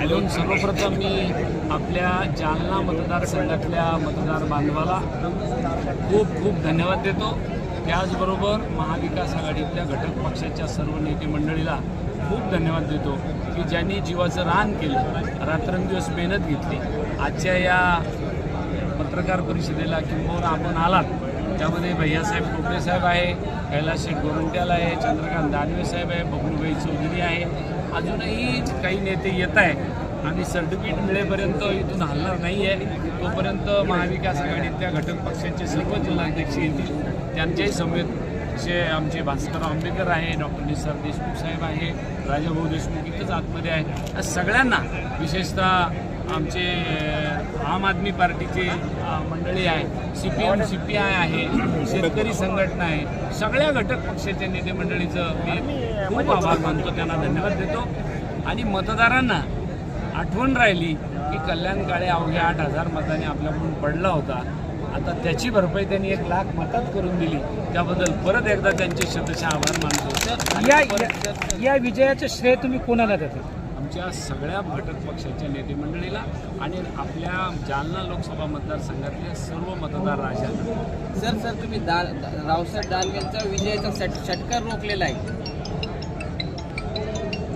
म्हणून सर्वप्रथम मी आपल्या जालना मतदारसंघातल्या मतदार बांधवाला खूप खूप धन्यवाद देतो. त्याचबरोबर महाविकास आघाडीतल्या घटक पक्षाच्या सर्व नेते मंडळीला खूप धन्यवाद देतो की ज्यांनी जीवाचं रान केलं रात्रंदिवस मेहनत घेतली. आजच्या या पत्रकार परिषदेला किंवा आपण आलात. त्यामध्ये भैयासाहेब टोपे साहेब आहे कैलास शेठ गोरंट्याल आहे चंद्रकांत दानवे साहेब आहे बबलूभाई चौधरी आहे. अजूनही काही नेते येत आहे आम्ही सर्टिफिकेट मिळेपर्यंत इथून हलणार नाही आहे. तोपर्यंत महाविकास आघाडीतल्या घटक पक्षाचे सर्व जिल्हाध्यक्ष येतील त्यांच्याही समेत जे आमचे भास्कर आंबेडकर आहे डॉक्टर निसर देशमुख साहेब आहे राजाभाऊ देशमुख इथंच आतमध्ये आहे. या सगळ्यांना विशेषतः आमचे आम आदमी पार्टीचे मंडळी आहे C P M C P I आहे शेतकरी संघटना आहे सगळ्या घटक पक्षाच्या नेते मंडळीचं मी खूप आभार मानतो त्यांना धन्यवाद देतो. आणि मतदारांना आठवण राहिली की कल्याण काळे अवघ्या आठ हजार मताने आपल्याकडून पडला होता. आता त्याची भरपाई त्यांनी एक लाख मतात करून दिली. त्याबद्दल परत एकदा त्यांचे शतशः आभार मानतो. या या- या विजयाचं श्रेय तुम्ही कोणाला देता? आमच्या सगळ्या घटक पक्षाच्या नेते मंडळीला आणि आपल्या जालना लोकसभा मतदारसंघातल्या सर्व मतदार राजांना. सर सर तुम्ही दा रावसाहेब दानवे यांचा विजयाचा षट षटकार रोखलेला आहे.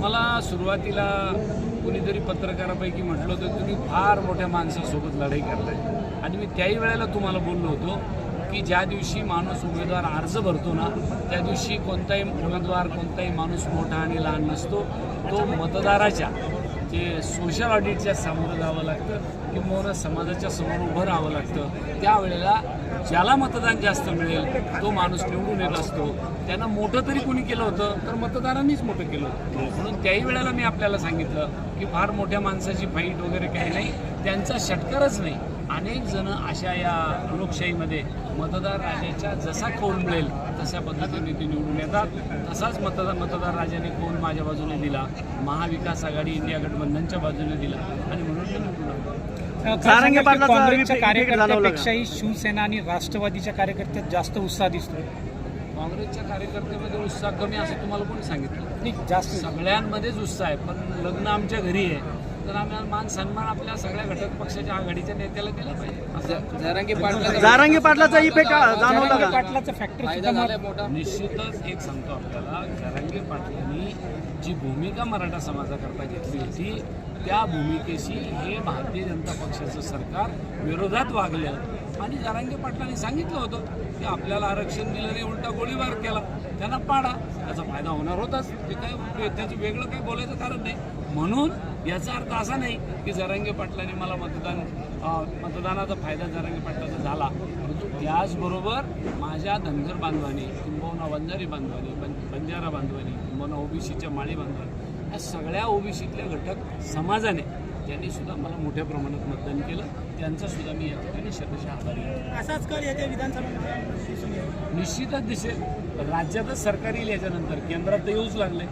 मला सुरुवातीला कुणीतरी पत्रकारापैकी म्हटलं होतं तुम्ही फार मोठ्या माणसासोबत लढाई करताय. आणि मी त्याही वेळेला तुम्हाला बोललो होतो की ज्या दिवशी माणूस उमेदवार अर्ज भरतो ना त्या दिवशी कोणताही उमेदवार कोणताही माणूस मोठा आणि लहान नसतो. तो मतदाराच्या जे सोशल ऑडिटच्या सामोरं जावं लागतं किंवा समाजाच्या समोर उभं राहावं लागतं. त्यावेळेला ज्याला मतदान जास्त मिळेल तो माणूस निवडून येत असतो. त्यांना मोठं तरी कोणी केलं होतं तर मतदारांनीच मोठं केलं होतं. म्हणून त्याही वेळेला मी आपल्याला सांगितलं की फार मोठ्या माणसाची फाईट वगैरे काही नाही त्यांचा षटकारच नाही. अनेक जण अशा या लोकशाहीमध्ये मतदार राजाच्या जसा कौल मिळेल तशा पद्धतीने ते निवडून येतात. तसाच मतदार मतदार राजाने कौल माझ्या बाजूने दिला महाविकास आघाडी इंडिया गठबंधनच्या बाजूने दिला आणि म्हणून मी निवडून काँग्रेसच्या? कार्यकर्त्यापेक्षाही शिवसेना आणि राष्ट्रवादीच्या कार्यकर्त्यात जास्त उत्साह दिसतोय. काँग्रेसच्या कार्यकर्त्यामध्ये उत्साह कमी असं तुम्हाला कोणी सांगितलं? नाही जास्त. सगळ्यांमध्येच उत्साह आहे पण लग्न आमच्या घरी आहे. तर आम्ही मान सन्मान आपल्या सगळ्या घटक पक्षाच्या आघाडीच्या नेत्याला दिला पाहिजे. जरांगे पाटला जारांगी पाटलाचा इफेक्ट जाणवला जरांगे का? पाटलाचं फॅक्टर फायदा सुद्धा झालाय मग- मोठा. निश्चितच एक सांगतो आपल्याला जरांगे पाटलांनी जी भूमिका मराठा समाजाकरता घेतली होती त्या भूमिकेशी हे भारतीय जनता पक्षाचं सरकार विरोधात वागलं. आणि जारांगे पाटलांनी सांगितलं होतं की आपल्याला आरक्षण दिलं नाही उलटा गोळीबार केला. त्यांना पाडा. त्याचा फायदा होणार होताच. ते काय त्याचं वेगळं काही बोलायचं कारण नाही. म्हणून याचा अर्थ असा नाही की जरांगे पाटलांनी मला मतदान मतदानाचा फायदा जरांगे पाटलाचा झाला. परंतु त्याचबरोबर माझ्या धनगर बांधवांनी किंबहुना वंजारी बांधवांनी बंजारा बांधवांनी किंबहुना ओबीसीच्या माळी बांधवांनी या सगळ्या ओबीसीतल्या घटक समाजाने त्यांनी सुद्धा मला मोठ्या प्रमाणात मतदान केलं त्यांचा सुद्धा मी या ठिकाणी शतशः आभारी आहे. असाच काल येत्या विधानसभा निश्चितच दिसेल. राज्यातच सरकार येईल याच्यानंतर. केंद्रात तर येऊच लागले.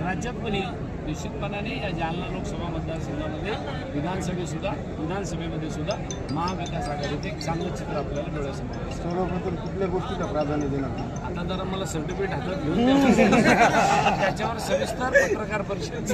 राज्यात पण येईल. निश्चितपणाने या जालना लोकसभा मतदारसंघामध्ये विधानसभेसुद्धा विधानसभेमध्ये सुद्धा महाविकास आघाडीचे एक चांगलं चित्र आपल्याला डोळ्यासमोर. सर्वप्रथम कुठल्या गोष्टीला प्राधान्य देणार? आता जरा मला सर्टिफिकेट हातात घेऊन. त्याच्यावर सविस्तर पत्रकार परिषद.